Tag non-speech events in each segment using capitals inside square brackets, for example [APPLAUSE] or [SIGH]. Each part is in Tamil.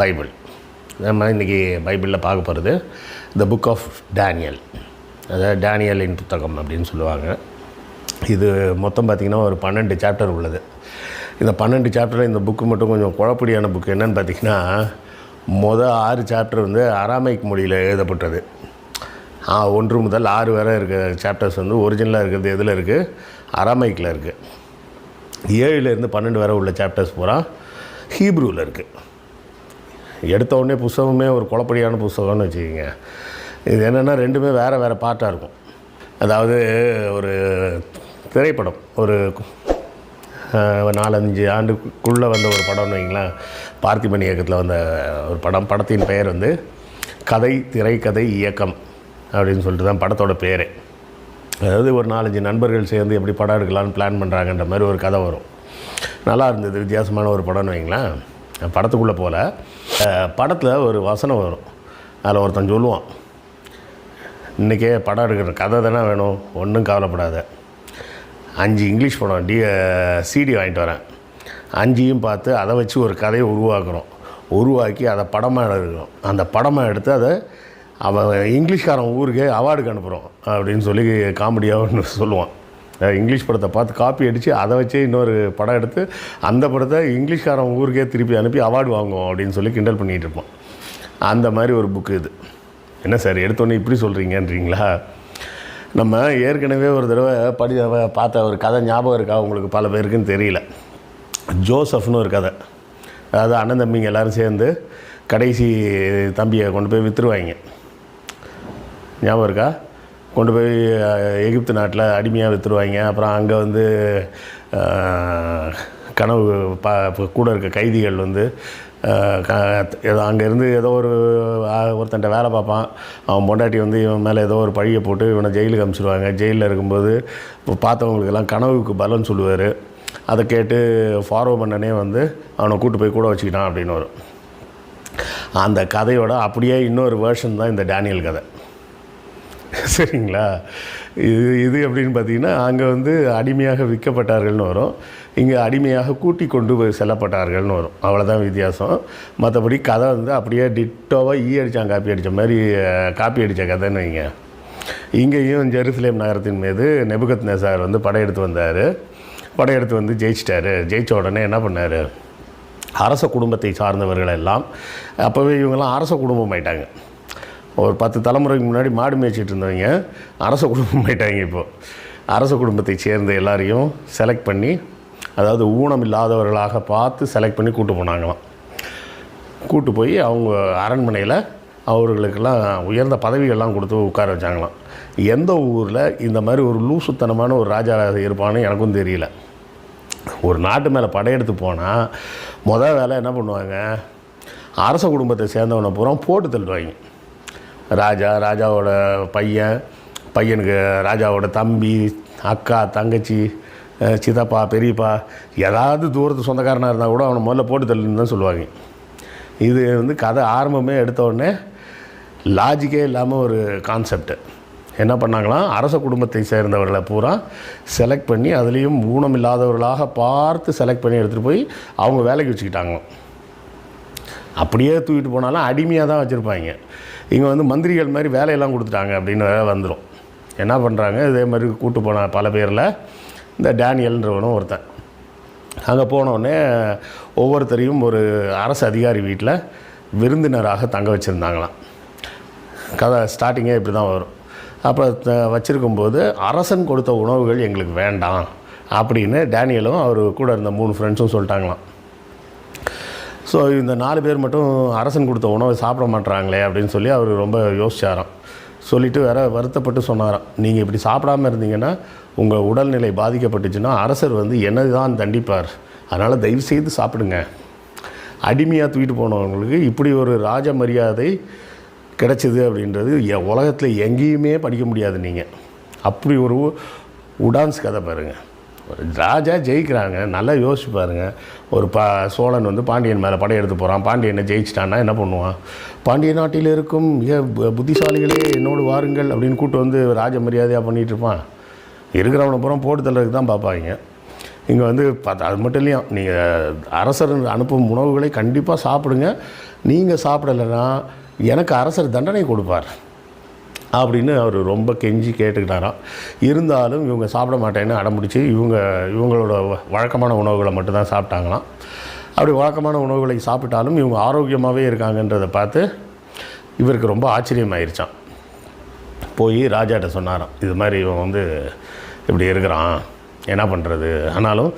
பைபிள். நம்ம இன்றைக்கி பைபிளில் பார்க்க போகிறது த புக் ஆஃப் டேனியல் அதாவது டேனியலின் புத்தகம் அப்படின்னு சொல்லுவாங்க. இது மொத்தம் பார்த்திங்கன்னா ஒரு பன்னெண்டு சாப்டர் உள்ளது. இந்த பன்னெண்டு சாப்டரில் இந்த புக்கு மட்டும் கொஞ்சம் குழப்படியான புக்கு என்னென்னு பார்த்தீங்கன்னா மொதல் ஆறு சாப்டர் வந்து அராமைக் மொழியில் எழுதப்பட்டது. ஒன்று முதல் ஆறு வரை இருக்கிற சாப்டர்ஸ் வந்து ஒரிஜினலாக இருக்கிறது எதில் இருக்குது அராமைக்கில் இருக்குது ஏழுலேருந்து பன்னெண்டு வரை உள்ள சாப்டர்ஸ் பூரா ஹீப்ரூவில் இருக்குது எடுத்த உடனே புஸ்தகமே ஒரு குழப்படியான புஸ்தகம்னு வச்சுக்கோங்க. இது என்னென்னா ரெண்டுமே வேறு வேறு பார்ட்டாக இருக்கும். அதாவது ஒரு திரைப்படம் ஒரு நாலஞ்சு ஆண்டுக்குள்ளே வந்த ஒரு படம்னு வைங்களேன். பார்த்திபன் இயக்கத்தில் வந்த ஒரு படம். படத்தின் பெயர் வந்து கதை திரைக்கதை இயக்கம் அப்படின்னு சொல்லிட்டு தான் படத்தோட பேரே. அதாவது ஒரு நாலஞ்சு நண்பர்கள் சேர்ந்து எப்படி படம் எடுக்கலாம்னு பிளான் பண்ணுறாங்கன்ற மாதிரி ஒரு கதை வரும். நல்லா இருந்தது வித்தியாசமான ஒரு படம்னு வைங்களேன். படத்துக்குள்ளே போகல படத்தில் ஒரு வசனம் வரும். அதில் ஒருத்தன் சொல்லுவான் இன்றைக்கே படம் எடுக்கிற கதை தானே வேணும் ஒன்றும் கவலைப்படாத. அஞ்சு இங்கிலீஷ் படம் டி சிடி வாங்கிட்டு வரேன். அஞ்சையும் பார்த்து அதை வச்சு ஒரு கதையை உருவாக்குறோம். உருவாக்கி அதை படமாக எடுக்கிறோம் அந்த படமாக எடுத்து அதை அவன் இங்கிலீஷ்காரன் ஊருக்கே அவார்டுக்கு அனுப்புகிறோம் அப்படின்னு சொல்லி காமெடியாக ஒன்று சொல்லுவான். இங்கிலீஷ் படத்தை பார்த்து காப்பி அடித்து அதை வச்சே இன்னொரு படம் எடுத்து அந்த படத்தை இங்கிலீஷ்காரன் ஊருக்கே திருப்பி அனுப்பி அவார்டு வாங்குவோம் அப்படின்னு சொல்லி கிண்டல் பண்ணிகிட்டு இருப்பான். அந்த மாதிரி ஒரு புக்கு இது. என்ன சார் எடுத்தோன்னே இப்படி சொல்கிறீங்கன்றீங்களா நம்ம ஏற்கனவே ஒரு தடவை படி பார்த்த ஒரு கதை ஞாபகம் இருக்கா? உங்களுக்கு பல பேருக்குன்னு தெரியல. ஜோசப்னு ஒரு கதை. அதாவது அண்ணன் தம்பிங்க எல்லோரும் சேர்ந்து கடைசி தம்பியை கொண்டு போய் விற்றுருவாங்க ஞாபகம் இருக்கா? கொண்டு போய் எகிப்து நாட்டில் அடிமையாக விற்றுருவாங்க அப்புறம் அங்கே வந்து கனவு பா கூட இருக்க கைதிகள் வந்து க ஏதோ அங்கேருந்து ஏதோ ஒரு ஒருத்தன்ட்ட வேலை பார்ப்பான். அவன் பொண்டாட்டி வந்து இவன் மேலே ஏதோ ஒரு பழியை போட்டு இவனை ஜெயிலுக்கு அனுப்பிச்சிடுவாங்க ஜெயிலில் இருக்கும்போது இப்போ பார்த்தவங்களுக்கெல்லாம் கனவுக்கு பலன் சொல்லுவார். அதை கேட்டு ஃபாரோ பண்ணனே வந்து அவனை கூட்டு போய் கூட வச்சுக்கிட்டான் அப்படின்னு வரும். அந்த கதையோட அப்படியே இன்னொரு வேர்ஷன் தான் இந்த டேனியல் கதை. [LAUGHS] சரிங்களா? இது இது எப்படின்னு பார்த்தீங்கன்னா அங்கே வந்து அடிமையாக விற்கப்பட்டார்கள்னு வரும். இங்கே அடிமையாக கூட்டி கொண்டு போய் செல்லப்பட்டார்கள்னு வரும். அவ்வளோதான் வித்தியாசம். மற்றபடி கதை வந்து அப்படியே டிட்டோவாக ஈ அடித்தான் காப்பி அடித்த மாதிரி காப்பி அடித்த கதைன்னு வைங்க. இங்கேயும் ஜெருசலேம் நகரத்தின் மீது நெபுகத் நேசார் வந்து படையெடுத்து வந்தார். படையெடுத்து வந்து ஜெயிச்சிட்டாரு. ஜெயித்த உடனே என்ன பண்ணார்? அரச குடும்பத்தை சார்ந்தவர்கள் எல்லாம் அப்போவே இவங்கெல்லாம் அரச குடும்பம் ஆயிட்டாங்க ஒரு பத்து தலைமுறைக்கு முன்னாடி மாடு மேய்ச்சிட்டு இருந்தவங்க அரச குடும்பம் போயிட்டாங்க இப்போது அரச குடும்பத்தை சேர்ந்த எல்லாரையும் செலக்ட் பண்ணி அதாவது ஊனம் இல்லாதவர்களாக பார்த்து செலக்ட் பண்ணி கூட்டு போனாங்களாம். கூட்டு போய் அவங்க அரண்மனையில் அவர்களுக்கெல்லாம் உயர்ந்த பதவிகள்லாம் கொடுத்து உட்கார வச்சாங்களாம். எந்த ஊரில் இந்த மாதிரி ஒரு லூசுத்தனமான ஒரு ராஜா இருப்பான்னு எனக்கும் தெரியல. ஒரு நாட்டு மேலே படையெடுத்து போனால் மொதல் வேலை என்ன பண்ணுவாங்க? அரச குடும்பத்தை சேர்ந்தவனை பூரா போட்டு தள்ளுவாங்க. ராஜா ராஜாவோட பையன் பையனுக்கு ராஜாவோட தம்பி அக்கா தங்கச்சி சிதப்பா சித்தப்பா பெரியப்பா ஏதாவது தூரத்து சொந்தக்காரனாக இருந்தால் கூட அவனை முதல்ல போட்டு தள்ளுன்னு தான் சொல்லுவாங்க. இது வந்து கதை ஆரம்பமே எடுத்த உடனே லாஜிக்கே இல்லாமல் ஒரு கான்செப்ட் என்ன பண்ணாங்களாம்? அரச குடும்பத்தை சேர்ந்தவர்களை பூரா செலக்ட் பண்ணி அதுலேயும் ஊனம் இல்லாதவர்களாக பார்த்து செலக்ட் பண்ணி எடுத்துகிட்டு போய் அவங்க வேலைக்கு வச்சுக்கிட்டாங்களாம். அப்படியே தூக்கிட்டு போனாலும் அடிமையாக தான் வச்சுருப்பாங்க. இங்கே வந்து மந்திரிகள் மாதிரி வேலையெல்லாம் கொடுத்துட்டாங்க அப்படின்னு வந்துடும் என்ன பண்ணுறாங்க இதே மாதிரி கூட்டு போன பல பேரில் இந்த டேனியல்ன்றவனும் ஒருத்தன். அங்கே போனோடனே ஒவ்வொருத்தரையும் ஒரு அரசு அதிகாரி வீட்டில் விருந்தினராக தங்க வச்சுருந்தாங்களாம். கதை ஸ்டார்டிங்கே இப்படி தான் வரும். அப்போ வச்சுருக்கும்போது அரசன் கொடுத்த உணவுகள் எங்களுக்கு வேண்டாம் அப்படின்னு டேனியலும் அவர் கூட இருந்த மூணு ஃப்ரெண்ட்ஸும் சொல்லிட்டாங்களாம். ஸோ இந்த நாலு பேர் மட்டும் அரசன் கொடுத்த உணவை சாப்பிட மாட்டுறாங்களே அப்படின்னு சொல்லி அவர் ரொம்ப யோசிச்சாராம். சொல்லிவிட்டு வேற வருத்தப்பட்டு சொன்னாராம். நீங்கள் இப்படி சாப்பிடாம இருந்தீங்கன்னா உங்கள் உடல்நிலை பாதிக்கப்பட்டுச்சுன்னா அரசர் வந்து என்னது தான் தண்டிப்பார். அதனால் தயவு செய்து சாப்பிடுங்க. அடிமையாக தூக்கிட்டு போனவங்களுக்கு இப்படி ஒரு ராஜ மரியாதை கிடைச்சிது அப்படின்றது உலகத்தில் எங்கேயுமே படிக்க முடியாது நீங்கள் அப்படி ஒரு உடான்ஸ் கதை பாருங்கள் ராஜா ஜெயிக்கிறாங்க. நல்லா யோசிச்சு பாருங்க. ஒரு பா சோழன் வந்து பாண்டியன் மேலே படையெடுத்து போகிறான் பாண்டியனை ஜெயிச்சிட்டான்னா என்ன பண்ணுவான்? பாண்டிய நாட்டில் இருக்கும் மிக புத்திசாலிகளே என்னோடு வாருங்கள் அப்படின்னு கூட்டு வந்து ராஜ மரியாதையாக பண்ணிகிட்டு இருப்பான். இருக்கிறவனை புறம் போட்டு தள்ளுறதுக்கு தான் பார்ப்பாங்க. இங்கே வந்து பார்த்து அது மட்டும் இல்லையா நீங்கள் அரசர் அனுப்பும் உணவுகளை கண்டிப்பாக சாப்பிடுங்க. நீங்கள் சாப்பிடலைன்னா எனக்கு அரசர் தண்டனை கொடுப்பார். அப்படின்னு அவர் ரொம்ப கெஞ்சி கேட்டுக்கிட்டாராம். இருந்தாலும் இவங்க சாப்பிட மாட்டேன்னு அடம்பிடிச்சு இவங்க இவங்களோட வ- வழக்கமான உணவுகளை மட்டும்தான் சாப்பிட்டாங்களாம். அப்படி வழக்கமான உணவுகளை சாப்பிட்டாலும் இவங்க ஆரோக்கியமாகவே இருக்காங்கன்றதை பார்த்து இவருக்கு ரொம்ப ஆச்சரியமாயிருச்சான் போய் ராஜாட்ட சொன்னாராம் இது மாதிரி இவன் வந்து இப்படி இருக்கிறான் என்ன பண்ணுறது ஆனாலும்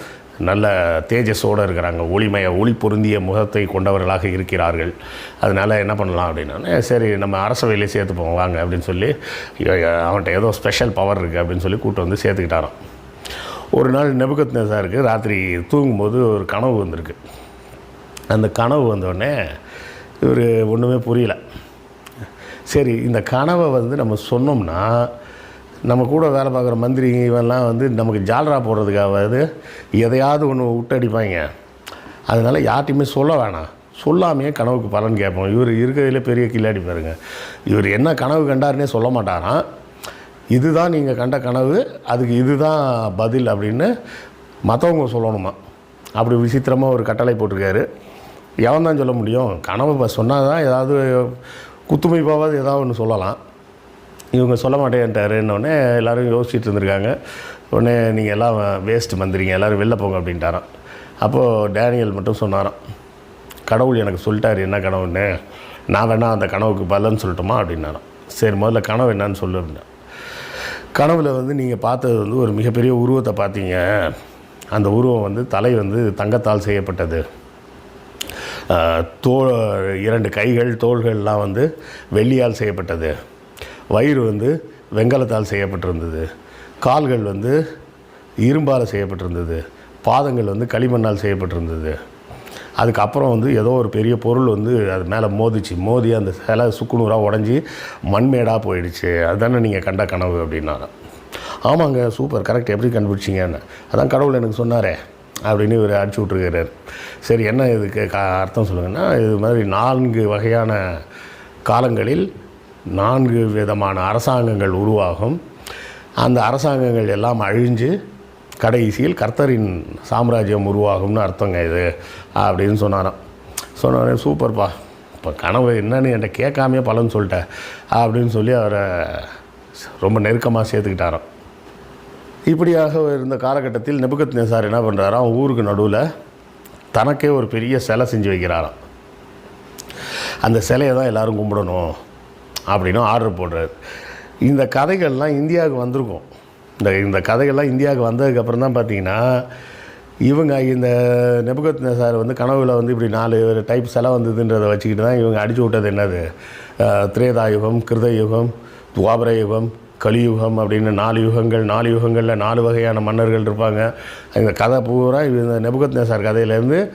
நல்ல தேஜஸோடு இருக்கிறாங்க. ஒளிமய ஒளி பொருந்திய முகத்தை கொண்டவர்களாக இருக்கிறார்கள். அதனால் என்ன பண்ணலாம் அப்படின்னா சரி நம்ம அரசவையிலே சேர்த்துப்போம் வாங்க அப்படின்னு சொல்லி அவன்கிட்ட ஏதோ ஸ்பெஷல் பவர் இருக்குது அப்படின்னு சொல்லி கூட்டு வந்து சேர்த்துக்கிட்டாரான் ஒரு நாள் நெபுகத் நேசாருக்கு ராத்திரி தூங்கும்போது ஒரு கனவு வந்திருக்கு. அந்த கனவு வந்தோடனே இவர் ஒன்றுமே புரியல. சரி இந்த கனவை வந்து நம்ம சொன்னோம்னா நம்ம கூட வேலை பார்க்குற மந்திரி இவெல்லாம் வந்து நமக்கு ஜால்ரா போடுறதுக்காவது எதையாவது ஒன்று விட்டடிப்பாங்க. அதனால் யார்ட்டையுமே சொல்ல வேணாம். சொல்லாமையே கனவுக்கு பலன் கேட்போம். இவர் இருக்கிறதுல பெரிய கில்லாடி பாருங்க. இவர் என்ன கனவு கண்டாருன்னே சொல்ல மாட்டாராம் இதுதான் நீங்கள் கண்ட கனவு அதுக்கு இதுதான் பதில் அப்படின்னு மற்றவங்க சொல்லணுமா? அப்படி விசித்திரமாக ஒரு கட்டளை போட்டிருக்காரு. எவன் தான் சொல்ல முடியும்? கனவு சொன்னால் தான் ஏதாவது குத்துமைப்பாவது ஏதாவது ஒன்று சொல்லலாம். இவங்க சொல்ல மாட்டேன்ட்டாருன்னொடனே எல்லோரும் யோசிச்சுட்டு இருந்திருக்காங்க. உடனே நீங்கள் எல்லாம் வேஸ்ட்டு வந்துடுங்க எல்லோரும் வெளில போங்க அப்படின்ட்டாராம். அப்போது டேனியல் மட்டும் சொன்னாராம். கடவுள் எனக்கு சொல்லிட்டார் என்ன கனவுன்னு? நான் வேணால் அந்த கனவுக்கு பலன்னு சொல்லட்டுமா? அப்படின்னாராம். சரி முதல்ல கனவு என்னன்னு சொல்லு அப்படின்னா கனவில் வந்து நீங்கள் பார்த்தது வந்து ஒரு மிகப்பெரிய உருவத்தை பார்த்தீங்க. அந்த உருவம் வந்து தலை வந்து தங்கத்தால் செய்யப்பட்டது. தோல் தோ இரண்டு கைகள் தோள்கள்லாம் வந்து வெள்ளியால் செய்யப்பட்டது. வயிறு வந்து வெங்கலத்தால் செய்யப்பட்டிருந்தது. கால்கள் வந்து இரும்பால் செய்யப்பட்டிருந்தது. பாதங்கள் வந்து களிமண்ணால் செய்யப்பட்டிருந்தது. அதுக்கப்புறம் வந்து ஏதோ ஒரு பெரிய பொருள் வந்து அது மேலே மோதிச்சு மோதி அந்த சிலை சுக்குநூறாக உடஞ்சி மண்மேடாக போயிடுச்சு. அதுதானே நீங்கள் கண்ட கனவு அப்படின்னாங்க. ஆமாங்க சூப்பர் கரெக்ட். எப்படி கண்டுபிடிச்சிங்கன்னு. அதான் கடவுள் எனக்கு சொன்னாரே அப்படின்னு இவர் அடிச்சு விட்ருக்கிறார் சரி என்ன இதுக்கு கா அர்த்தம் சொல்லுங்கன்னா இது மாதிரி நான்கு வகையான காலங்களில் நான்கு விதமான அரசாங்கங்கள் உருவாகும். அந்த அரசாங்கங்கள் எல்லாம் அழிஞ்சு கடைசியில் கர்த்தரின் சாம்ராஜ்யம் உருவாகும்னு அர்த்தங்க இது அப்படின்னு சொன்னாராம். சொன்னார் சூப்பர்ப்பா இப்போ கனவு என்னன்னு என்கிட்ட கேட்காமையே பலன் சொல்லிட்டேன் அப்படின்னு சொல்லி அவரை ரொம்ப நெருக்கமாக சேர்த்துக்கிட்டாராம். இப்படியாக இருந்த காலகட்டத்தில் நெபுகத் நேசார் என்ன பண்ணுறாராம் ஊருக்கு நடுவில் தனக்கே ஒரு பெரிய சிலை செஞ்சு வைக்கிறாராம். அந்த சிலையை தான் எல்லோரும் கும்பிடணும். அப்படின்னு ஆர்டர் போடுறாரு. இந்த கதைகள்லாம் இந்தியாவுக்கு வந்திருக்கும். இந்த இந்த கதைகள்லாம் இந்தியாவுக்கு வந்ததுக்கப்புறம் தான் பார்த்தீங்கன்னா இவங்க இந்த நெபுகத் சார் வந்து கனவுல வந்து இப்படி நாலு டைப் செலவு வந்ததுன்றதை வச்சுக்கிட்டு தான் இவங்க அடிச்சு விட்டது என்னது? திரேதாயுகம் கிருதயுகம் துவாபர யுகம் கலியுகம் அப்படின்னு நாலு யுகங்கள் நாலு யுகங்களில் நாலு வகையான மன்னர்கள் இருப்பாங்க. இந்த கதை பூரா இந்த நெபுகத் சார் கதையிலேருந்து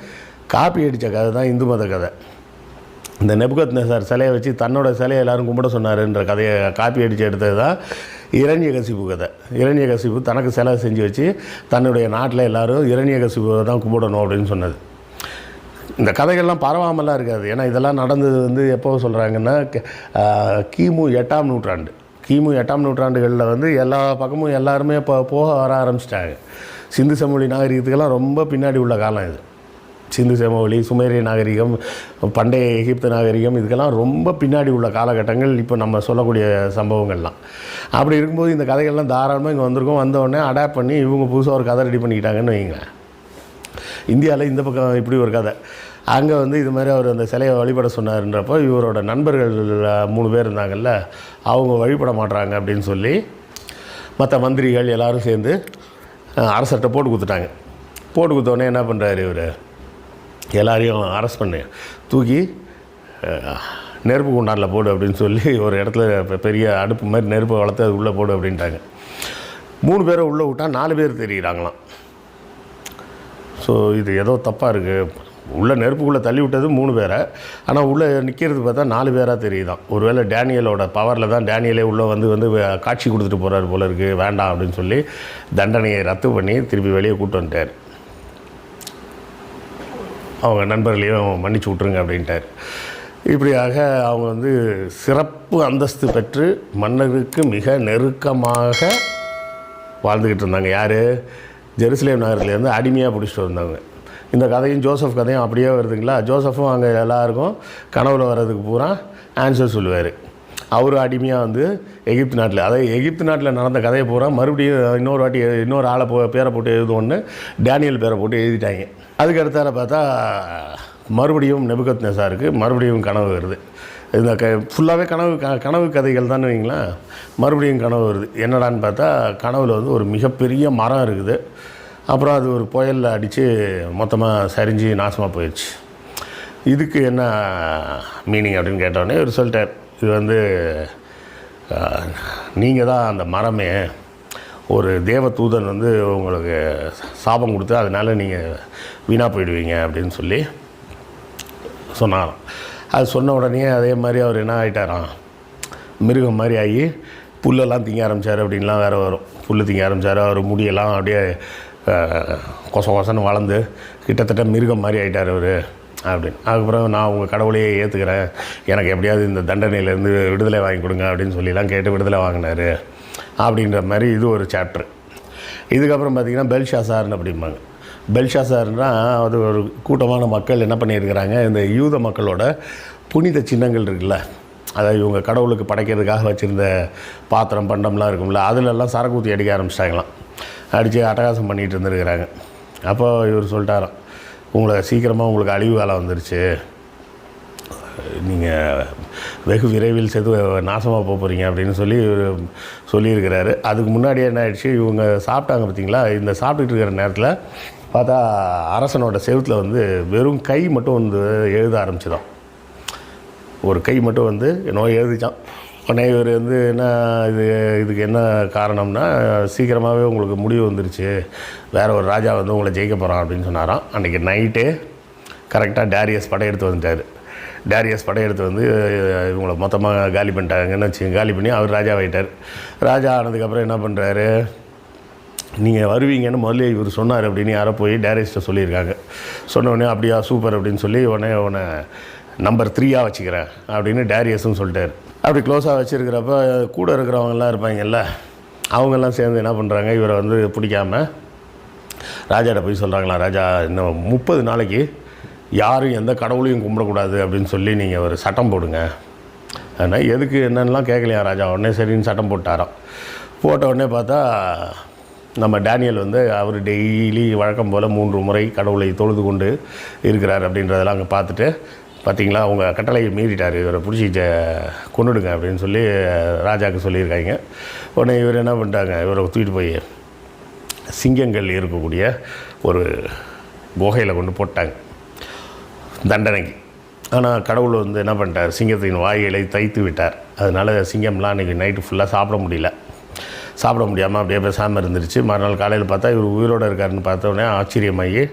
காப்பி அடித்த கதை தான் இந்து மத கதை. இந்த நெபுகத் நெசார் சிலையை வச்சு தன்னோட சிலையை எல்லாரும் கும்பிட சொன்னாருன்ற கதையை காப்பி அடித்து எடுத்தது தான் இரண்யகசிபு கதை. இரண்யகசிபு தனக்கு சிலை செஞ்சு வச்சு தன்னுடைய நாட்டில் எல்லாரும் இரண்யகசிபுவை தான் கும்பிடணும் அப்படின்னு சொன்னது. இந்த கதைகள்லாம் பரவாமலாம் இருக்காது. ஏன்னா இதெல்லாம் நடந்தது வந்து எப்போ சொல்கிறாங்கன்னா கிமு எட்டாம் நூற்றாண்டு. கிமு எட்டாம் நூற்றாண்டுகளில் வந்து எல்லா பக்கமும் எல்லாருமே இப்போ போக வர ஆரம்பிச்சிட்டாங்க. சிந்து சமொழி நாகரிகத்துக்கெல்லாம் ரொம்ப பின்னாடி உள்ள காலம் இது. சிந்து சமவெளி சுமேரிய நாகரிகம் பண்டைய எகிப்து நாகரிகம் இதுக்கெல்லாம் ரொம்ப பின்னாடி உள்ள காலகட்டங்கள் இப்போ நம்ம சொல்லக்கூடிய சம்பவங்கள்லாம். அப்படி இருக்கும்போது இந்த கதைகள்லாம் தாராளமாக இங்கே வந்திருக்கோம். வந்த அடாப்ட் பண்ணி இவங்க புதுசாக ஒரு கதை ரெடி பண்ணிக்கிட்டாங்கன்னு வைங்களேன் இந்தியாவில் இந்த பக்கம் இப்படி ஒரு கதை. அங்கே வந்து இது மாதிரி அவர் அந்த சிலையை வழிபட சொன்னார்ன்றப்போ இவரோட நண்பர்கள் மூணு பேர் இருந்தாங்கல்ல அவங்க வழிபட மாட்றாங்க அப்படின்னு சொல்லி மற்ற மந்திரிகள் எல்லோரும் சேர்ந்து அரசர்கிட்ட போட்டு கொடுத்துட்டாங்க. போட்டு கொடுத்தோடனே என்ன பண்ணுறாரு இவர்? எல்லாரையும் அரெஸ்ட் பண்ணு. தூக்கி நெருப்பு குண்டானில் போடு அப்படின்னு சொல்லி ஒரு இடத்துல பெரிய அடுப்பு மாதிரி நெருப்பை வளர்த்து அது உள்ளே போடு அப்படின்ட்டாங்க. மூணு பேரை உள்ளே விட்டால் நாலு பேர் தெரியுறாங்களாம். ஸோ இது ஏதோ தப்பாக இருக்குது உள்ளே நெருப்புக்குள்ளே தள்ளி விட்டது மூணு பேரை. ஆனால் உள்ளே நிற்கிறது பார்த்தா நாலு பேராக தெரியுதான் ஒருவேளை டேனியலோட பவரில் தான் டேனியலே உள்ளே வந்து வந்து காட்சி கொடுத்துட்டு போகிறாரு போல இருக்குது வேண்டாம் அப்படின்னு சொல்லி தண்டனையை ரத்து பண்ணி திருப்பி வெளியே கூட்டு வந்துட்டார். அவங்க நண்பர்களையும் மன்னிச்சு விட்ருங்க அப்படின்ட்டார். இப்படியாக அவங்க வந்து சிறப்பு அந்தஸ்து பெற்று மன்னருக்கு மிக நெருக்கமாக வாழ்ந்துக்கிட்டு இருந்தாங்க. யார்? ஜெருசலேம் நகரத்துலேருந்து அடிமையாக பிடிச்சிட்டு வந்தாங்க. இந்த கதையும் ஜோசப் கதையும் அப்படியே வருதுங்களா? ஜோசஃபும் அங்கே எல்லாருக்கும் கனவுல வர்றதுக்கு பூரா ஆன்சர் சொல்லுவார். அவரும் அடிமையாக வந்து எகிப்து நாட்டில் அதாவது எகிப்து நாட்டில் நடந்த கதையை பூரா மறுபடியும் இன்னொரு வாட்டி இன்னொரு ஆளை போ பேரை போட்டு எழுதுவோன்னு டேனியல் பேரை போட்டு எழுதிட்டாங்க. அதுக்கு அடுத்தால பார்த்தா மறுபடியும் நெபுகத் நெசாருக்கு மறுபடியும் கனவு வருது. இந்த க ஃபுல்லாகவே கனவு க கனவு கதைகள் தான் வைங்களேன் மறுபடியும் கனவு வருது. என்னடான்னு பார்த்தா கனவில் வந்து ஒரு மிகப்பெரிய மரம் இருக்குது. அப்புறம் அது ஒரு புயலில் அடித்து மொத்தமாக சரிஞ்சு நாசமாக போயிடுச்சு. இதுக்கு என்ன மீனிங் அப்படின்னு கேட்டோடனே இவர் சொல்லிட்டார் இது வந்து நீங்கள் தான் அந்த மரமே ஒரு தேவ தூதன் வந்து உங்களுக்கு சாபம் கொடுத்து அதனால் நீங்கள் வீணாக போயிடுவீங்க அப்படின்னு சொல்லி சொன்னாராம். அது சொன்ன உடனே அதே மாதிரி அவர் என்ன ஆகிட்டாராம் மிருகம் மாதிரி ஆகி புல்லெல்லாம் திங்க ஆரம்பித்தார் அப்படின்லாம் வேறு வரும். புல் திங்க ஆரம்பித்தார் அவர் முடியெல்லாம் அப்படியே கொச கொசன்னு வளர்ந்து கிட்டத்தட்ட மிருகம் மாதிரி ஆகிட்டார் அவர் அப்படின்னு. அதுக்கப்புறம் நான் உங்கள் கடவுளையே ஏற்றுக்கிறேன் எனக்கு எப்படியாவது இந்த தண்டனையிலேருந்து விடுதலை வாங்கி கொடுங்க அப்படின்னு சொல்லிலாம் கேட்டு விடுதலை வாங்கினார். அப்படின்ற மாதிரி இது ஒரு சாப்டர் இதுக்கப்புறம் பார்த்திங்கன்னா பெல்ஷாசார்னு அப்படிம்பாங்க. பெல்ஷாசார்னா அது ஒரு கூட்டமான மக்கள் என்ன பண்ணியிருக்கிறாங்க இந்த யூத மக்களோட புனித சின்னங்கள் இருக்குல்ல அதாவது இவங்க கடவுளுக்கு படைக்கிறதுக்காக வச்சுருந்த பாத்திரம் பண்டம்லாம் இருக்கும்ல அதிலெல்லாம் சரக்கு ஊற்றி அடிக்க ஆரம்பிச்சிட்டாங்களாம். அடித்து அட்டகாசம் பண்ணிகிட்டு இருந்திருக்கிறாங்க. அப்போ இவர் சொல்லிட்டாராம் உங்களை சீக்கிரமாக உங்களுக்கு அழிவு காலம் வந்துருச்சு. நீங்கள் வெகு விரைவில் செது நாசமாக போக போகிறீங்க அப்படின்னு சொல்லி சொல்லியிருக்கிறாரு. அதுக்கு முன்னாடி என்ன ஆயிடுச்சு? இவங்க சாப்பிட்டாங்க பார்த்தீங்களா இந்த சாப்பிட்டுட்டு இருக்கிற நேரத்தில் பார்த்தா அரசனோட செவுத்தில் வந்து வெறும் கை மட்டும் வந்து எழுத ஆரம்பிச்சிடும் ஒரு கை மட்டும் வந்து நோய் எழுதிச்சான். உடனே இவர் வந்து என்ன இது இதுக்கு என்ன காரணம்னா சீக்கிரமாகவே உங்களுக்கு முடிவு வந்துருச்சு. வேறு ஒரு ராஜா வந்து உங்களை ஜெயிக்க போகிறான் அப்படின்னு சொன்னாராம். அன்றைக்கி நைட்டே கரெக்டாக டேரியஸ் படையெடுத்து வந்துட்டார். டேரியஸ் படையெடுத்து வந்து இவங்களை மொத்தமாக காலி பண்ணிட்டாங்கன்னு வச்சு காலி பண்ணி அவர் ராஜா ஆகிட்டார் ராஜா ஆனதுக்கப்புறம் என்ன பண்ணுறாரு நீங்கள் வருவீங்கன்னு முதல்ல இவர் சொன்னார் அப்படின்னு யாரோ போய் டேரக்டர்கிட்ட சொல்லியிருக்காங்க. சொன்னோடனே அப்படியா சூப்பர் அப்படின்னு சொல்லி உடனே உடனே நம்பர் த்ரீயாக வச்சுக்கிறேன் அப்படின்னு டேரியஸும் சொல்லிட்டார். அப்படி க்ளோஸாக வச்சுருக்கிறப்ப கூட இருக்கிறவங்கலாம் இருப்பாங்கல்ல அவங்கெல்லாம் சேர்ந்து என்ன பண்ணுறாங்க இவரை வந்து பிடிக்காம ராஜாட்ட போய் சொல்கிறாங்களா ராஜா இன்னும் முப்பது நாளைக்கு யாரும் எந்த கடவுளையும் கும்பிடக்கூடாது அப்படின்னு சொல்லி நீங்கள் ஒரு சட்டம் போடுங்க. ஆனால் எதுக்கு என்னென்னலாம் கேட்கலையா ராஜா? உடனே சரின்னு சட்டம் போட்டாராம். போட்ட உடனே பார்த்தா நம்ம டேனியல் வந்து அவர் டெய்லி வழக்கம் போல் மூன்று முறை கடவுளை தொழுது கொண்டு இருக்கிறார் அப்படின்றதெல்லாம் அங்கே பார்த்துட்டு பார்த்தீங்களா அவங்க கட்டளையை மீறிட்டார். இவரை பிடிச்சி கொண்டுடுங்க அப்படின்னு சொல்லி ராஜாவுக்கு சொல்லியிருக்காங்க. உடனே இவர் என்ன பண்ணிட்டாங்க? இவரை தூக்கிட்டு போய் சிங்கங்கள் இருக்கக்கூடிய ஒரு குகையில் கொண்டு போட்டாங்க. தண்டனைக்கு. ஆனால் கடவுள் வந்து என்ன பண்ணிட்டார்? சிங்கத்தின் வாய்களை தைத்து விட்டார். அதனால் சிங்கம்லாம் அன்றைக்கி நைட்டு ஃபுல்லாக சாப்பிட முடியல. சாப்பிட முடியாமல் அப்படியே பேசாமல் இருந்துருச்சு. மறுநாள் காலையில் பார்த்தா இவர் உயிரோடு இருக்காருன்னு பார்த்தோன்னே ஆச்சரியமாகி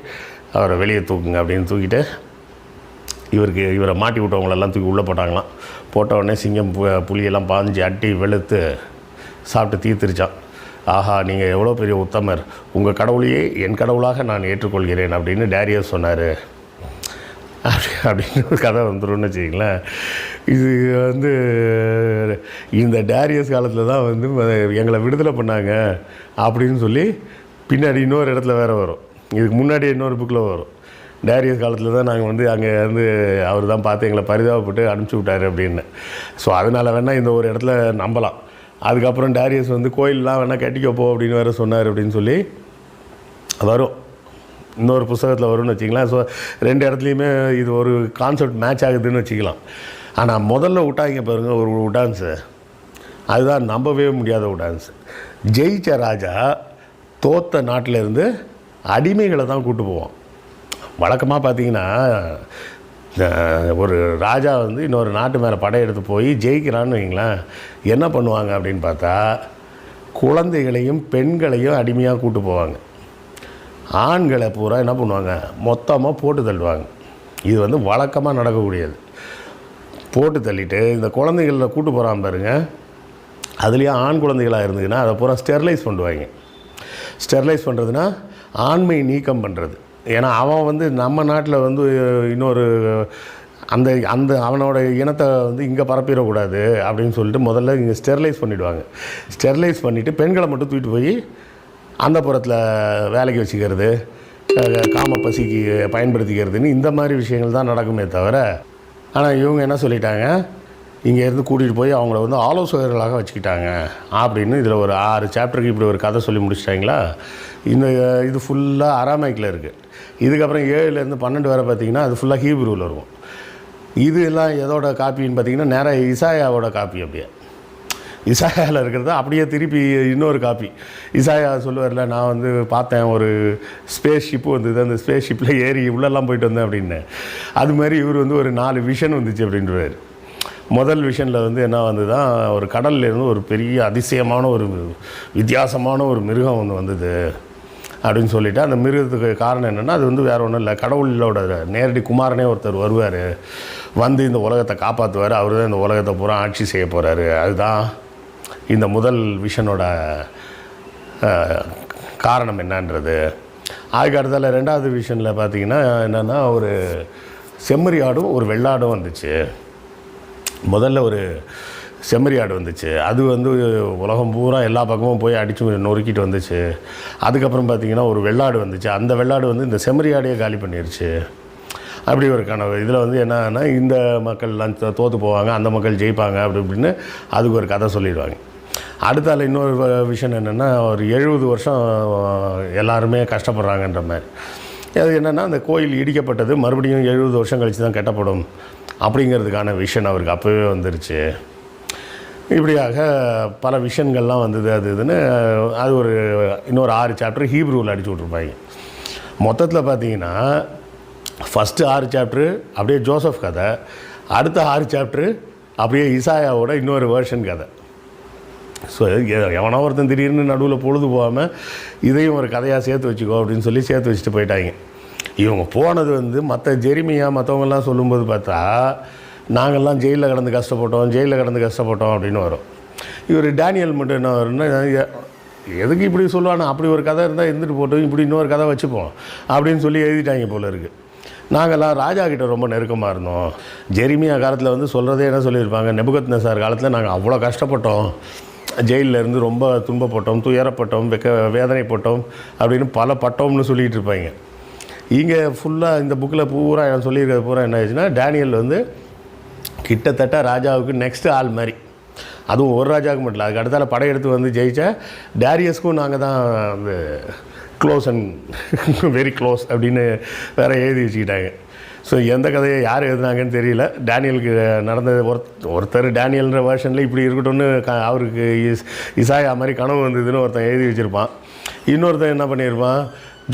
அவரை வெளியே தூக்குங்க அப்படின்னு தூக்கிட்டு இவருக்கு இவரை மாட்டி விட்டவங்களெல்லாம் தூக்கி உள்ளே போட்டாங்களாம். போட்ட உடனே சிங்கம் பு புலியெல்லாம் பாஞ்சு அட்டி வெளுத்து சாப்பிட்டு தீர்த்திருச்சான் ஆஹா நீங்கள் எவ்வளோ பெரிய உத்தமர். உங்கள் கடவுளையே என் கடவுளாக நான் ஏற்றுக்கொள்கிறேன் அப்படின்னு டேரியஸ் சொன்னார். அப்படி அப்படின்னு ஒரு கதை வந்துரும்னு வச்சிங்களேன் இது வந்து இந்த டேரியஸ் காலத்தில் தான் வந்து எங்களை விடுதலை பண்ணாங்க அப்படின்னு சொல்லி பின்னாடி இன்னொரு இடத்துல வேறு வரும். இதுக்கு முன்னாடி இன்னொரு புக்கில் வரும். டேரியஸ் காலத்தில் தான் நாங்கள் வந்து அங்கே வந்து அவர் தான் பார்த்து எங்களை பரிதாபப்பட்டு அனுப்பிச்சி விட்டார் அப்படின்னு. ஸோ அதனால் வேணால் இந்த ஒரு இடத்துல நம்பலாம். அதுக்கப்புறம் டேரியஸ் வந்து கோயிலெலாம் வேணால் கட்டிக்கப்போ அப்படின்னு வேறு சொன்னார் அப்படின்னு சொல்லி வரும். இன்னொரு புஸ்தகத்தில் வரும்னு வச்சிக்கலாம் ஸோ ரெண்டு இடத்துலையுமே இது ஒரு கான்செப்ட் மேட்ச் ஆகுதுன்னு வச்சுக்கலாம். ஆனால் முதல்ல விட்டாங்க பாருங்கள் ஒரு உடான்ஸு அதுதான் நம்பவே முடியாத உடான்ஸ் ஜெயிச்ச ராஜா தோத்த நாட்டிலேருந்து அடிமைகளை தான் கூட்டு போவோம் வழக்கமாக பார்த்தீங்கன்னா ஒரு ராஜா வந்து இன்னொரு நாட்டு மேலே படையெடுத்து போய் ஜெயிக்கிறான்னு வைங்களேன். என்ன பண்ணுவாங்க அப்படின்னு பார்த்தா குழந்தைகளையும் பெண்களையும் அடிமையாக கூட்டு போவாங்க. ஆண்களை பூரா என்ன பண்ணுவாங்க? மொத்தமாக போட்டு தள்ளுவாங்க. இது வந்து வழக்கமாக நடக்கக்கூடியது. போட்டு தள்ளிட்டு இந்த குழந்தைகளில் கூட்டு போகிறான் பாருங்க. அதுலேயே ஆண் குழந்தைகளாக இருந்ததுன்னா அதை பூரா ஸ்டெர்லைஸ் பண்ணுவாங்க. ஸ்டெர்லைஸ் பண்ணுறதுனா ஆண்மை நீக்கம் பண்ணுறது ஏன்னா அவன் வந்து நம்ம நாட்டில் வந்து இன்னொரு அந்த அந்த அவனோட இனத்தை வந்து இங்கே பரப்பிடக்கூடாது அப்படின்னு சொல்லிட்டு முதல்ல இங்கே ஸ்டெர்லைஸ் பண்ணிவிடுவாங்க ஸ்டெர்லைஸ் பண்ணிவிட்டு பெண்களை மட்டும் தூக்கிட்டு போய் அந்த புறத்தில் வேலைக்கு வச்சுக்கிறது காம பசிக்கு பயன்படுத்திக்கிறதுன்னு இந்த மாதிரி விஷயங்கள் தான் நடக்குமே தவிர ஆனால் இவங்க என்ன சொல்லிட்டாங்க? இங்கே இருந்து கூட்டிகிட்டு போய் அவங்கள வந்து ஆலோசகர்களாக வச்சுக்கிட்டாங்க அப்படின்னு இதில் ஒரு ஆறு சாப்டருக்கு இப்படி ஒரு கதை சொல்லி முடிச்சிட்டாங்களா? இந்த இது ஃபுல்லாக அராமைக்கில் இருக்குது இதுக்கப்புறம் ஏழுலேருந்து பன்னெண்டு வரை பார்த்தீங்கன்னா அது ஃபுல்லாக ஹீப்ரூவில் இருக்கும். இது எல்லாம் எதோட காப்பின்னு பார்த்தீங்கன்னா நேராக இசாயாவோட காப்பி அப்படியே. இசாயாவில் இருக்கிறது அப்படியே திருப்பி இன்னொரு காப்பி இசாயா சொல்லுவார்ல நான் வந்து பார்த்தேன் ஒரு ஸ்பேஸ் ஷிப்பு வந்தது. அந்த ஸ்பேஸ் ஷிப்பில் ஏறி உள்ளெல்லாம் போயிட்டு வந்தேன் அப்படின்னு. அது மாதிரி இவர் வந்து ஒரு நாலு விஷன் வந்துச்சு அப்படின்றவர் முதல் விஷனில் வந்து என்ன வந்துதான் ஒரு கடல்லேருந்து ஒரு பெரிய அதிசயமான ஒரு வித்தியாசமான ஒரு மிருகம் ஒன்று வந்தது அப்படின்னு சொல்லிட்டு. அந்த மிருகத்துக்கு காரணம் என்னென்னா அது வந்து வேறு ஒன்றும் இல்லை. கடவுளோட நேரடி குமாரனே ஒருத்தர் வருவார். வந்து இந்த உலகத்தை காப்பாற்றுவார் அவர் தான் இந்த உலகத்தை பூரா ஆட்சி செய்ய போகிறாரு அதுதான் இந்த முதல் விஷனோட காரணம் என்னன்றது. அதுக்கு அடுத்தால ரெண்டாவது விஷனில் பார்த்தீங்கன்னா என்னென்னா ஒரு செம்மறி ஆடும் ஒரு வெள்ளாடும் வந்துச்சு. முதல்ல ஒரு செம்மறி ஆடு வந்துச்சு. அது வந்து உலகம் பூரா எல்லா பக்கமும் போய் அடித்து நொறுக்கிட்டு வந்துச்சு. அதுக்கப்புறம் பார்த்தீங்கன்னா ஒரு வெள்ளாடு வந்துச்சு. அந்த வெள்ளாடு வந்து இந்த செம்மறி ஆடையே காலி பண்ணிருச்சு. அப்படி ஒரு கனவு. இதில் வந்து என்னன்னா இந்த மக்கள்லாம் தோற்று தோத்து போவாங்க அந்த மக்கள் ஜெயிப்பாங்க அப்படி இப்படின்னு அதுக்கு ஒரு கதை சொல்லிடுவாங்க. அடுத்தால இன்னொரு விஷயம் என்னென்னா ஒரு எழுபது வருஷம் எல்லாருமே கஷ்டப்படுறாங்கன்ற மாதிரி. அது என்னென்னா அந்த கோயில் இடிக்கப்பட்டது மறுபடியும் எழுபது வருஷம் கழித்து தான் கட்டப்படும் அப்படிங்கிறதுக்கான விஷன் அவருக்கு அப்போவே வந்துருச்சு. இப்படியாக பல விஷயங்கள்லாம் வந்தது அது இதுன்னு அது ஒரு இன்னொரு ஆறு சாப்டர் ஹீப்ரூவில் அடிச்சு விட்ருப்பாங்க மொத்தத்தில் பார்த்தீங்கன்னா ஃபஸ்ட்டு ஆறு சாப்டரு அப்படியே ஜோசப் கதை. அடுத்த ஆறு சாப்டரு அப்படியே இசாயாவோட இன்னொரு வேர்ஷன் கதை. ஸோ எவனோ ஒருத்தன் திடீர்னு நடுவில் பொழுது போகாமல் இதையும் ஒரு கதையாக சேர்த்து வச்சுக்கோ அப்படின்னு சொல்லி சேர்த்து வச்சுட்டு போயிட்டாங்க. இவங்க போனது வந்து மற்ற ஜெரிமியா மற்றவங்கெல்லாம் சொல்லும்போது பார்த்தா நாங்கள்லாம் ஜெயிலில் கடந்து கஷ்டப்பட்டோம் ஜெயிலில் கடந்து கஷ்டப்பட்டோம் அப்படின்னு வரும். இவர் டேனியல் மட்டும் என்ன வரும்னா எதுக்கு இப்படி சொல்லுவானா அப்படி ஒரு கதை இருந்தால் இருந்துட்டு போட்டோம் இப்படி இன்னொரு கதை வச்சுப்போம் அப்படின்னு சொல்லி எழுதிட்டாங்க போல இருக்குது நாங்கள்லாம் ராஜா கிட்ட ரொம்ப நெருக்கமாக இருந்தோம். ஜெரிமியா காலத்தில் வந்து சொல்கிறதே என்ன சொல்லியிருப்பாங்க? நெபுகத் நசார் காலத்தில் நாங்கள் அவ்வளோ கஷ்டப்பட்டோம். ஜெயிலில் இருந்து ரொம்ப துன்பப்பட்டோம் துயரப்பட்டோம் வெக்க வேதனைப்பட்டோம் அப்படின்னு பல பட்டோம்னு சொல்லிகிட்டு இருப்பாங்க. இங்கே ஃபுல்லாக இந்த புக்கில் பூரா நான் சொல்லியிருக்கிறது பூரா என்ன ஆச்சுன்னா டேனியல் வந்து கிட்டத்தட்ட ராஜாவுக்கு நெக்ஸ்ட் ஆள் மாதிரி. அதுவும் ஒரு ராஜாவுக்கு மட்டும் இல்லை அதுக்கு அடுத்தால படையெடுத்து வந்து ஜெயித்தா டேரியஸ்க்கும் நாங்கள் தான் வந்து க்ளோஸ் அண்ட் வெரி க்ளோஸ் அப்படின்னு வேற எழுதி வச்சுக்கிட்டாங்க. ஸோ எந்த கதையை யார் எழுதுனாங்கன்னு தெரியல. டேனியலுக்கு நடந்தது ஒருத் ஒருத்தர் டேனியல்ன்ற வேர்ஷனில் இப்படி இருக்கட்டும்னு க அவருக்கு இஸ் இசாயா மாதிரி கனவு வந்ததுன்னு ஒருத்தன் எழுதி வச்சுருப்பான். இன்னொருத்தன் என்ன பண்ணியிருப்பான்?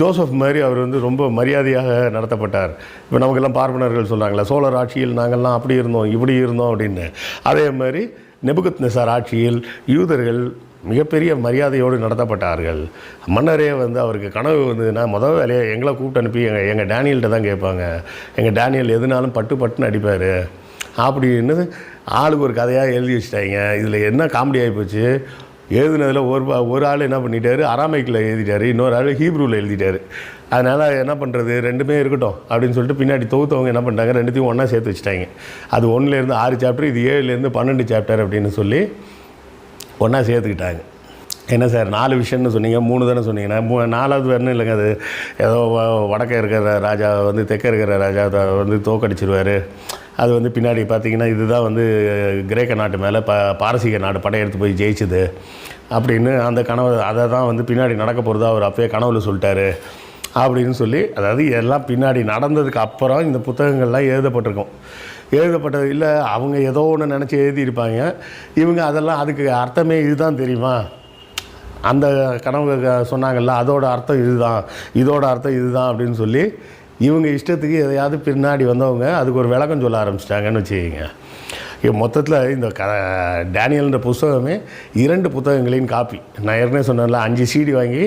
ஜோசப் மாதிரி அவர் வந்து ரொம்ப மரியாதையாக நடத்தப்பட்டார். இப்போ நமக்கெல்லாம் பார்ப்பனர்கள் சொல்கிறாங்களே சோழர் ஆட்சியில் நாங்கள்லாம் அப்படி இருந்தோம் இப்படி இருந்தோம் அப்படின்னு. அதே மாதிரி நெபுகத் நெசார் ஆட்சியில் யூதர்கள் மிகப்பெரிய மரியாதையோடு நடத்தப்பட்டார்கள். மன்னரே வந்து அவருக்கு கனவு வந்ததுன்னா முதல் வேலையை எங்களை கூப்பிட்டு அனுப்பி எங்கள் எங்கள் டேனியல்கிட்ட தான் கேட்பாங்க. எங்கள் டேனியல் எதுனாலும் பட்டு பட்டுன்னு அடிப்பார். அப்படின்னு ஆளுக்கு ஒரு கதையாக எழுதி வச்சுட்டாங்க. இதில் என்ன காமெடி ஆகிப்போச்சு எழுதுனதில் ஒரு ஒரு ஆள் என்ன பண்ணிட்டாரு? அராமைக்கில் எழுதிட்டார். இன்னொரு ஆள் ஹீப்ரூவில் எழுதிட்டாரு. அதனால் என்ன பண்ணுறது ரெண்டுமே இருக்கட்டும் அப்படின்னு சொல்லிட்டு பின்னாடி தொகுத்தவங்க என்ன பண்ணிட்டாங்க? ரெண்டுத்தையும் ஒன்றா சேர்த்து வச்சுட்டாங்க. அது ஒன்றுலேருந்து ஆறு சாப்டர் இது ஏழுலேருந்து பன்னெண்டு சாப்டர் அப்படின்னு சொல்லி ஒன்றா சேர்த்துக்கிட்டாங்க. என்ன சார் நாலு விஷயம்னு சொன்னீங்க மூணு தானே சொன்னீங்கன்னா மூ நாலாவது வேறுனு இல்லைங்க அது. ஏதோ வடக்க இருக்கிற ராஜா வந்து தெற்க இருக்கிற ராஜா வந்து தோக்கடிச்சிருவார். அது வந்து பின்னாடி பார்த்தீங்கன்னா இதுதான் வந்து கிரேக்க நாட்டு மேலே ப பாரசீக நாடு படையெடுத்து போய் ஜெயிச்சுது. அப்படின்னு அந்த கனவு அதை தான் வந்து பின்னாடி நடக்க போகிறதா அவர் அப்பயே கனவுல சொல்லிட்டாரு. அப்படின்னு சொல்லி அதாவது எல்லாம் பின்னாடி நடந்ததுக்கு அப்புறம் இந்த புத்தகங்கள்லாம் எழுதப்பட்டிருக்கும். எழுதப்பட்டது. இல்லை அவங்க ஏதோ ஒன்று நினச்சி எழுதியிருப்பாங்க. இவங்க அதெல்லாம் அதுக்கு அர்த்தமே இதுதான் தெரியுமா? அந்த கனவு க- சொன்னாங்கல்ல அதோட அர்த்தம் இதுதான். இதோட அர்த்தம் இதுதான் அப்படின்னு சொல்லி இவங்க இஷ்டத்துக்கு எதையாவது பின்னாடி வந்தவங்க அதுக்கு ஒரு விளக்கம் சொல்ல ஆரம்பிச்சிட்டாங்கன்னு வச்சுக்கிங்க. மொத்தத்தில் இந்த க டேனியல்ன்ற புஸ்தகமே இரண்டு புத்தகங்களின் காப்பி. நான் ஏற்கனவே சொன்னேன்ல அஞ்சு சீடி வாங்கி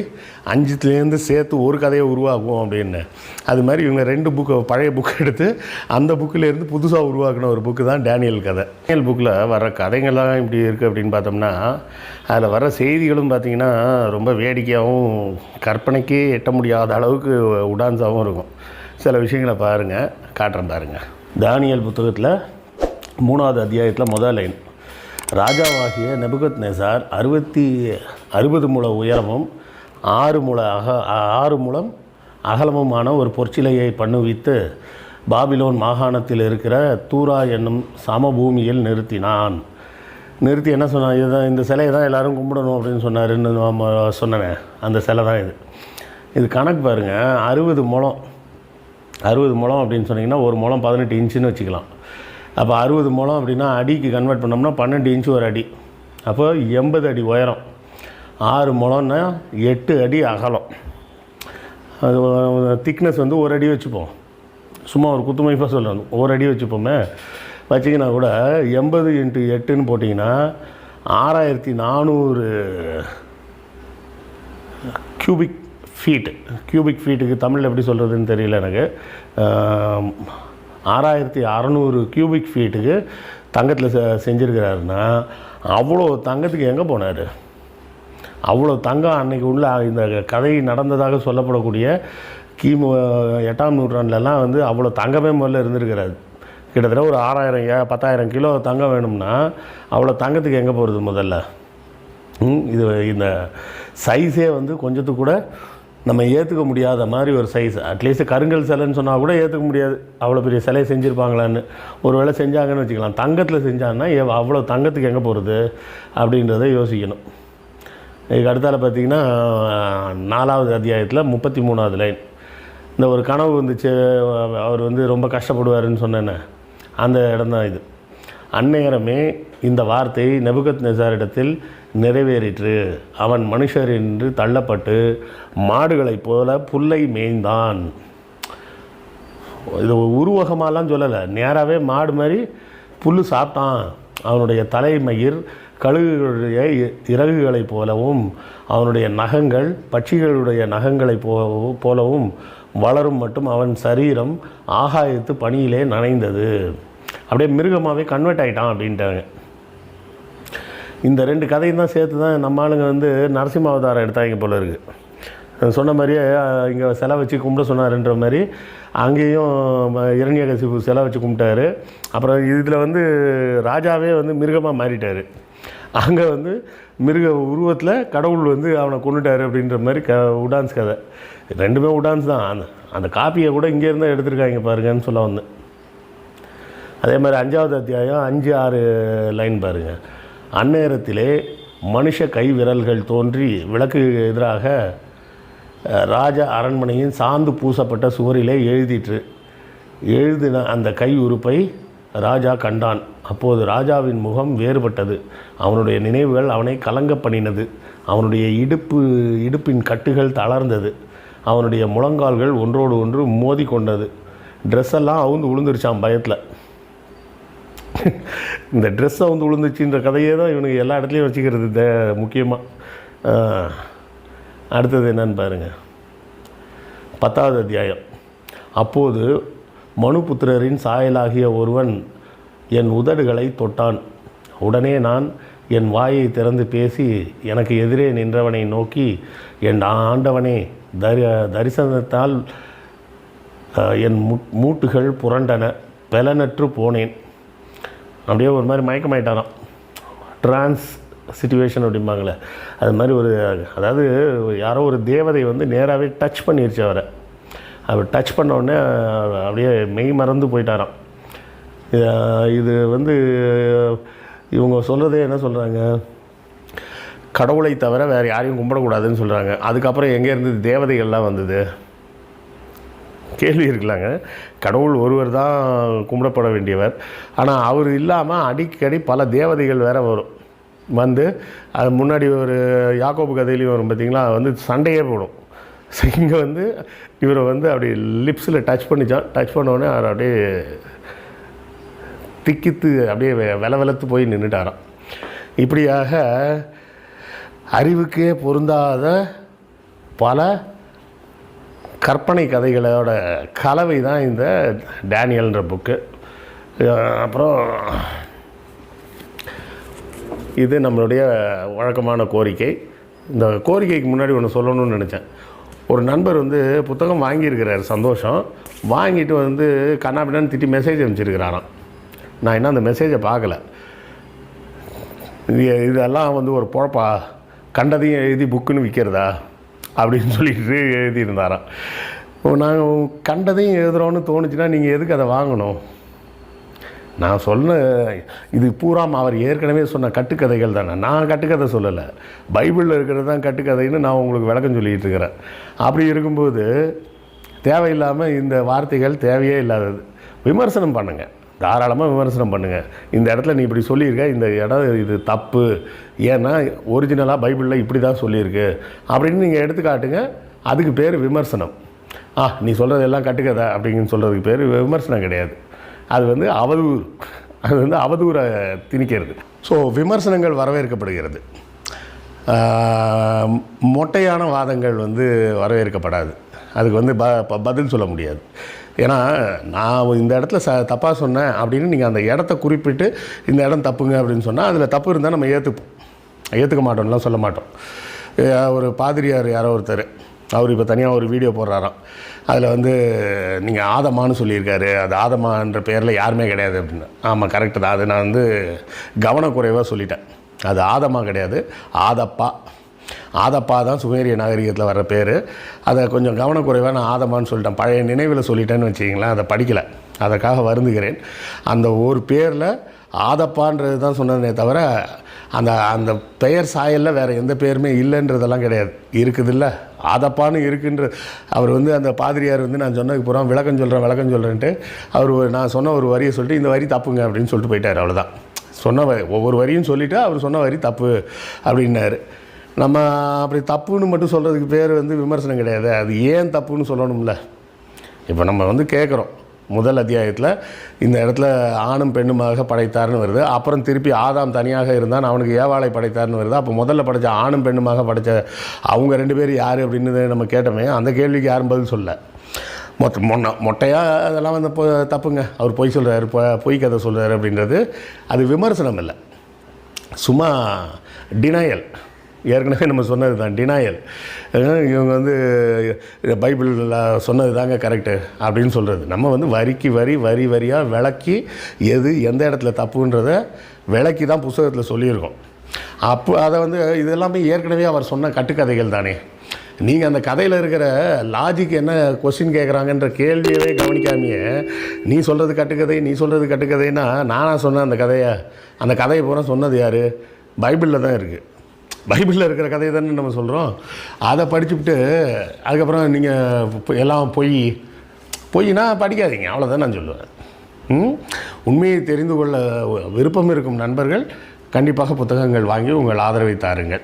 அஞ்சுத்துலேருந்து சேர்த்து ஒரு கதையை உருவாக்குவோம் அப்படின்னு. அது மாதிரி இவங்க ரெண்டு புக்கு பழைய புக் எடுத்து அந்த புக்கிலேருந்து புதுசாக உருவாக்கின ஒரு புக்கு தான் டேனியல் கதை. டேனியல் புக்கில் வர கதைங்கள்லாம் இப்படி இருக்குது அப்படின்னு பார்த்தோம்னா அதில் வர செய்திகளும் பார்த்திங்கன்னா ரொம்ப வேடிக்கையாகவும் கற்பனைக்கே எட்ட முடியாத அளவுக்கு உடான்ஸாகவும் இருக்கும். சில விஷயங்களை பாருங்கள் காட்டுறேன் பாருங்கள் தானியல் புத்தகத்தில் மூணாவது அத்தியாயத்தில் முதல் லைன். ராஜாவாகிய நெபுகத் நெசார் அறுபத்தி அறுபது முழ உயரமும் ஆறு முழ அக ஆறு முழம் அகலமுமான ஒரு பொற்சிலையை பண்ணுவித்து பாபிலோன் மாகாணத்தில் இருக்கிற தூரா என்னும் சமபூமியில் நிறுத்தினான். நிறுத்தி என்ன சொன்னான்? இதுதான் இந்த சிலையை தான் எல்லோரும் கும்பிடணும் அப்படின்னு சொன்னாருன்னு நம்ம சொன்னேன். அந்த சிலை தான் இது. இது கணக்கு பாருங்கள் அறுபது முழம். அறுபது முழம் அப்படின்னு சொன்னிங்கன்னா ஒரு முழம் பதினெட்டு இன்ச்சுன்னு வச்சுக்கலாம். அப்போ அறுபது மூலம் அப்படின்னா அடிக்கு கன்வெர்ட் பண்ணோம்னா பன்னெண்டு இன்ச்சு ஒரு அடி. அப்போ எண்பது அடி உயரம். ஆறு முழம்னா எட்டு அடி அகலம். அது திக்னஸ் வந்து ஒரு அடி வச்சுப்போம். சும்மா ஒரு குத்துமைப்பாக சொல்லணும். ஒரு அடி வச்சுப்போமே. வச்சிங்கன்னா கூட எண்பது இன்ட்டு எட்டுன்னு போட்டிங்கன்னா ஆறாயிரத்தி நானூறு க்யூபிக் ஃபீட்டு க்யூபிக் ஃபீட்டுக்கு தமிழில் எப்படி சொல்கிறதுன்னு தெரியல எனக்கு. ஆறாயிரத்தி அறநூறு கியூபிக் ஃபீட்டுக்கு தங்கத்தில் செ செஞ்சுருக்கிறாருன்னா அவ்வளோ தங்கத்துக்கு எங்கே போனார்? அவ்வளோ தங்கம் அன்னைக்கு உள்ள இந்த கதை நடந்ததாக சொல்லப்படக்கூடிய கிமு எட்டாம் நூற்றாண்டுலலாம் வந்து அவ்வளோ தங்கமே முதல்ல இருந்திருக்கிறாரு. கிட்டத்தட்ட ஒரு ஆறாயிரம் ஏ பத்தாயிரம் கிலோ தங்கம் வேணும்னா அவ்வளோ தங்கத்துக்கு எங்கே போகிறது முதல்ல? இது இந்த சைஸே வந்து கொஞ்சத்துக்கு கூட நம்ம ஏற்றுக்க முடியாத மாதிரி ஒரு சைஸ் அட்லீஸ்ட் கருங்கல் சிலைன்னு சொன்னால் கூட ஏற்றுக்க முடியாது. அவ்வளோ பெரிய சிலையை செஞ்சுருப்பாங்களான்னு. ஒரு வேளை செஞ்சாங்கன்னு வச்சுக்கலாம். தங்கத்தில் செஞ்சாங்கன்னா அவ்வளோ தங்கத்துக்கு எங்கே போகிறது அப்படின்றத யோசிக்கணும். இதுக்கு அடுத்தால் பார்த்தீங்கன்னா நாலாவது அத்தியாயத்தில் முப்பத்தி மூணாவது லைன் இந்த ஒரு கனவு வந்துச்சு. அவர் வந்து ரொம்ப கஷ்டப்படுவாருன்னு சொன்னேன்னே அந்த இடம் தான் இது. அந்நேரமே இந்த வார்த்தை நெபுகத் நெசாரிடத்தில் நிறைவேறிற்று. அவன் மனுஷர் என்று தள்ளப்பட்டு மாடுகளைப் போல புல்லை மேய்ந்தான். இது உருவகமாலாம் சொல்லலை. நேராகவே மாடு மாதிரி புல் சாப்பிட்டான் அவனுடைய தலைமயிர் கழுகுகளுடைய இறகுகளைப் போலவும் அவனுடைய நகங்கள் பட்சிகளுடைய நகங்களைப் போ போலவும் வளரும் மட்டும் அவன் சரீரம் ஆகாயத்து பணியிலே நனைந்தது. அப்படியே மிருகமாகவே கன்வெர்ட் ஆகிட்டான் அப்படின்ட்டாங்க. இந்த ரெண்டு கதையும் தான் சேர்த்து தான் நம்ம ஆளுங்க வந்து நரசிம்ம அவதாரம் எடுத்தாங்க போல இருக்குது சொன்ன மாதிரியே இங்கே சிலை வச்சு கும்பிட சொன்னார்ன்ற மாதிரி அங்கேயும் இரண்யகசிபு சிலை வச்சு கும்பிட்டாரு. அப்புறம் இதில் வந்து ராஜாவே வந்து மிருகமாக மாறிட்டார். அங்கே வந்து மிருக உருவத்தில் கடவுள் வந்து அவனை கொண்டுட்டார் அப்படின்ற மாதிரி க உடான்ஸ் கதை. ரெண்டுமே உடான்ஸ் தான். அந்த அந்த காப்பியை கூட இங்கேருந்து எடுத்திருக்காங்க பாருங்கன்னு சொல்ல வந்தேன். அதே மாதிரி அஞ்சாவது அத்தியாயம் அஞ்சு ஆறு லைன் பாருங்கள் அந்நேரத்திலே மனுஷ கை விரல்கள் தோன்றி விளக்குக்கு எதிராக ராஜ அரண்மனையின் சாந்து பூசப்பட்ட சுவரிலே எழுதிற்று. எழுதின அந்த கை உறுப்பை ராஜா கண்டான். அப்போது ராஜாவின் முகம் வேறுபட்டது. அவனுடைய நினைவுகள் அவனை கலங்க பண்ணினது. அவனுடைய இடுப்பு இடுப்பின் கட்டுகள் தளர்ந்தது. அவனுடைய முழங்கால்கள் ஒன்றோடு ஒன்று மோதி கொண்டது ட்ரெஸ்ஸெல்லாம் அவுந்து விழுந்துருச்சான் பயத்தில். இந்த ட்ரெஸ்ஸை வந்து விழுந்துச்சுன்ற கதையே தான் இவனுக்கு எல்லா இடத்துலையும் வச்சுக்கிறது த முக்கியமாக அடுத்தது என்னன்னு பாருங்கள் பத்தாவது அத்தியாயம். அப்போது மனுபுத்திரரின் சாயலாகிய ஒருவன் என் உதடுகளை தொட்டான். உடனே நான் என் வாயை திறந்து பேசி எனக்கு எதிரே நின்றவனை நோக்கி என் ஆண்டவனே தரி தரிசனத்தால் என் மூ- மூட்டுகள் புரண்டன பலனற்று போனேன். அப்படியே ஒரு மாதிரி மயக்கமாயிட்டாராம். ட்ரான்ஸ் சுச்சுவேஷன் அப்படிம்பாங்களே அது மாதிரி ஒரு அதாவது யாரோ ஒரு தேவதை வந்து நேராகவே டச் பண்ணிருச்சு அவரை. அவர் டச் பண்ண உடனே அப்படியே மெய் மறந்து போயிட்டாராம். இது- இது வந்து இவங்க சொல்கிறதே என்ன சொல்கிறாங்க கடவுளை தவிர வேறு யாரையும் கும்பிடக்கூடாதுன்னு சொல்கிறாங்க அதுக்கப்புறம் எங்கேருந்து தேவதைகள்லாம் வந்தது? கேள்வி இருக்கலாங்க. கடவுள் ஒருவர் தான் கும்பிடப்பட வேண்டியவர். ஆனால் அவர் இல்லாமல் அடிக்கடி பல தேவதைகள் வேற வரும். வந்து அது முன்னாடி ஒரு யாக்கோபு கதையிலையும் வரும் பார்த்தீங்களா வந்து சண்டையே போடும். இங்கே வந்து இவரை வந்து அப்படி லிப்ஸில் டச் பண்ணிச்சான் டச் பண்ண அவர் அப்படியே திக்கித்து அப்படியே வெ- வெல வெலத்து போய் நின்றுட்டாராம் இப்படியாக அறிவுக்கே பொருந்தாத பல கற்பனை கதைகளோட கலவை தான் இந்த டேனியல்ன்ற புக்கு. அப்புறம் இது நம்மளுடைய வழக்கமான கோரிக்கை. இந்த கோரிக்கைக்கு முன்னாடி ஒன்று சொல்லணும்னு நினச்சேன். ஒரு நண்பர் வந்து புத்தகம் வாங்கியிருக்கிறார் சந்தோஷம். வாங்கிட்டு வந்து கண்ணாபின்னான்னு திட்டி மெசேஜ் அனுப்பிச்சிருக்கிறாராம். நான் இன்னும் அந்த மெசேஜை பார்க்கல. இது இதெல்லாம் வந்து ஒரு பொழப்பா? கண்டதையும் எழுதி புக்குன்னு விற்கிறதா அப்படின்னு சொல்லிட்டு எழுதியிருந்தாராம். நாங்கள் கண்டதையும் எழுதுகிறோன்னு தோணுச்சுன்னா நீங்கள் எதுக்கு அதை வாங்கணும்? நான் சொன்ன இது பூராம் அவர் ஏற்கனவே சொன்ன கட்டுக்கதைகள் தானே. நான் கட்டுக்கதை சொல்லலை. பைபிளில் இருக்கிறது தான் கட்டுக்கதைன்னு நான் உங்களுக்கு விளக்கம் சொல்லிகிட்டு இருக்கிறேன். அப்படி இருக்கும்போது தேவையில்லாமல் இந்த வார்த்தைகள் தேவையே இல்லாதது. விமர்சனம் பண்ணுங்கள் தாராளமாக விமர்சனம் பண்ணுங்கள் இந்த இடத்துல நீ இப்படி சொல்லியிருக்க இந்த இடம் இது தப்பு. ஏன்னா ஒரிஜினலாக பைபிளில் இப்படி தான் சொல்லியிருக்கு. அப்படின்னு நீங்கள் எடுத்துக்காட்டுங்க அதுக்கு பேர் விமர்சனம். ஆ நீ சொல்கிறது எல்லாம் கட்டுக்கதை? அப்படின்னு சொல்கிறதுக்கு பேர் விமர்சனம் கிடையாது. அது வந்து அவதூறு. அது வந்து அவதூறை திணிக்கிறது. ஸோ விமர்சனங்கள் வரவேற்கப்படுகிறது. மொட்டையான வாதங்கள் வந்து வரவேற்கப்படாது. அதுக்கு வந்து ப- பதில் சொல்ல முடியாது. ஏன்னா நான் இந்த இடத்துல ச தப்பாக சொன்னேன் அப்படின்னு நீங்கள் அந்த இடத்த குறிப்பிட்டு இந்த இடம் தப்புங்க அப்படின்னு சொன்னால் அதில் தப்பு இருந்தால் நம்ம ஏற்றுப்போம் ஏற்றுக்க மாட்டோம்லாம் சொல்ல மாட்டோம். ஒரு பாதிரியார் யாரோ ஒருத்தர். அவர் இப்போ தனியாக ஒரு வீடியோ போடுறாராம். அதில் வந்து நீங்கள் ஆதமான்னு சொல்லியிருக்காரு. அது ஆதமான்ற பேரில் யாருமே கிடையாது அப்படின்னு. ஆமாம் கரெக்டு தான். அது நான் வந்து கவனக்குறைவாக சொல்லிட்டேன். அது ஆதமாக கிடையாது. ஆதப்பா. ஆதப்பா தான் சுமேரிய நாகரிகத்தில் வர பேர். அதை கொஞ்சம் கவனக்குறைவாக நான் ஆதமான்னு சொல்லிட்டேன். பழைய நினைவில் சொல்லிட்டேன்னு வச்சிங்களேன் அதை படிக்கலை. அதற்காக வருந்துகிறேன். அந்த ஒரு பேரில் ஆதப்பான்றது தான் சொன்னதே தவிர அந்த அந்த பெயர் சாயலில் வேறு எந்த பேருமே இல்லைன்றதெல்லாம் கிடையாது. இருக்குதுல்ல. ஆதப்பான்னு இருக்குன்ற அவர் வந்து அந்த பாதிரியார் வந்து நான் சொன்னதுக்கு பூரா விளக்கம் சொல்கிறேன் விளக்கம் சொல்கிறேன்ட்டு அவர் நான் சொன்ன ஒரு வரியை சொல்லிட்டு இந்த வரி தப்புங்க அப்படின்னு சொல்லிட்டு போயிட்டார் அவ்வளோதான் சொன்ன வரி ஒவ்வொரு வரியும் சொல்லிவிட்டு அவர் சொன்ன வரி தப்பு அப்படின்னாரு. நம்ம அப்படி தப்புன்னு மட்டும் சொல்கிறதுக்கு பேர் வந்து விமர்சனம் கிடையாது. அது ஏன் தப்புன்னு சொல்லணும்ல. இப்போ நம்ம வந்து கேட்குறோம் முதல் அத்தியாயத்தில் இந்த இடத்துல ஆணும் பெண்ணுமாக படைத்தார்னு வருது. அப்புறம் திருப்பி ஆதாம் தனியாக இருந்தான் அவனுக்கு ஏவாளை படைத்தார்னு வருது. அப்போ முதல்ல படைத்த ஆணும் பெண்ணுமாக படைத்த அவங்க ரெண்டு பேர் யார் அப்படின்னு நம்ம கேட்டோமே அந்த கேள்விக்கு யாரும் பதில் சொல்ல. மொத்த மொன்ன மொட்டையாக அதெல்லாம் வந்து தப்புங்க. அவர் பொய் சொல்கிறாரு பொ பொய் கதை சொல்கிறாரு அப்படின்றது. அது விமர்சனம் இல்லை. சும்மா டினையல் ஏற்கனவே நம்ம சொன்னது தான் டினாயல் இவங்க வந்து பைபிளில் சொன்னது தாங்க கரெக்டு அப்படின்னு சொல்கிறது நம்ம வந்து வரிக்கு வரி வரி வரியாக விளக்கி எது எந்த இடத்துல தப்புன்றத விளக்கி தான் புஸ்தகத்தில் சொல்லியிருக்கோம். அப்போ அதை வந்து இதெல்லாமே ஏற்கனவே அவர் சொன்ன கட்டுக்கதைகள் தானே. நீங்கள் அந்த கதையில் இருக்கிற லாஜிக் என்ன கொஸ்டின் கேட்குறாங்கன்ற கேள்வியவே கவனிக்காமையே நீ சொல்கிறது கட்டுக்கதை நீ சொல்கிறது கட்டுக்கதைன்னா நானாக சொன்னேன் அந்த கதையை அந்த கதையை பூரா சொன்னது யார்? பைபிளில் தான் இருக்குது பைபிளில் இருக்கிற கதை தானே நம்ம சொல்கிறோம் அதை படிச்சுவிட்டு அதுக்கப்புறம் நீங்கள் எல்லாம் பொய் பொய்னா படிக்காதீங்க. அவ்வளோதான் நான் சொல்லுவேன். ம்? உண்மையை தெரிந்து கொள்ள விருப்பம் இருக்கும் நண்பர்கள் கண்டிப்பாக புத்தகங்கள் வாங்கி உங்கள் ஆதரவை தாருங்கள்.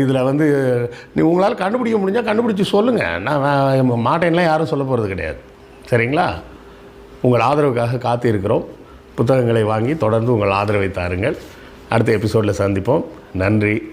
இதில் வந்து நீ உங்களால் கண்டுபிடிக்க முடிஞ்சால் கண்டுபிடிச்சி சொல்லுங்கள் நான் மாட்டேன்லாம் யாரும் சொல்ல போகிறது கிடையாது. சரிங்களா? உங்கள் ஆதரவுக்காக காத்திருக்கிறோம். புத்தகங்களை வாங்கி தொடர்ந்து உங்கள் ஆதரவை தாருங்கள். அடுத்த எபிசோடில் சந்திப்போம். நன்றி.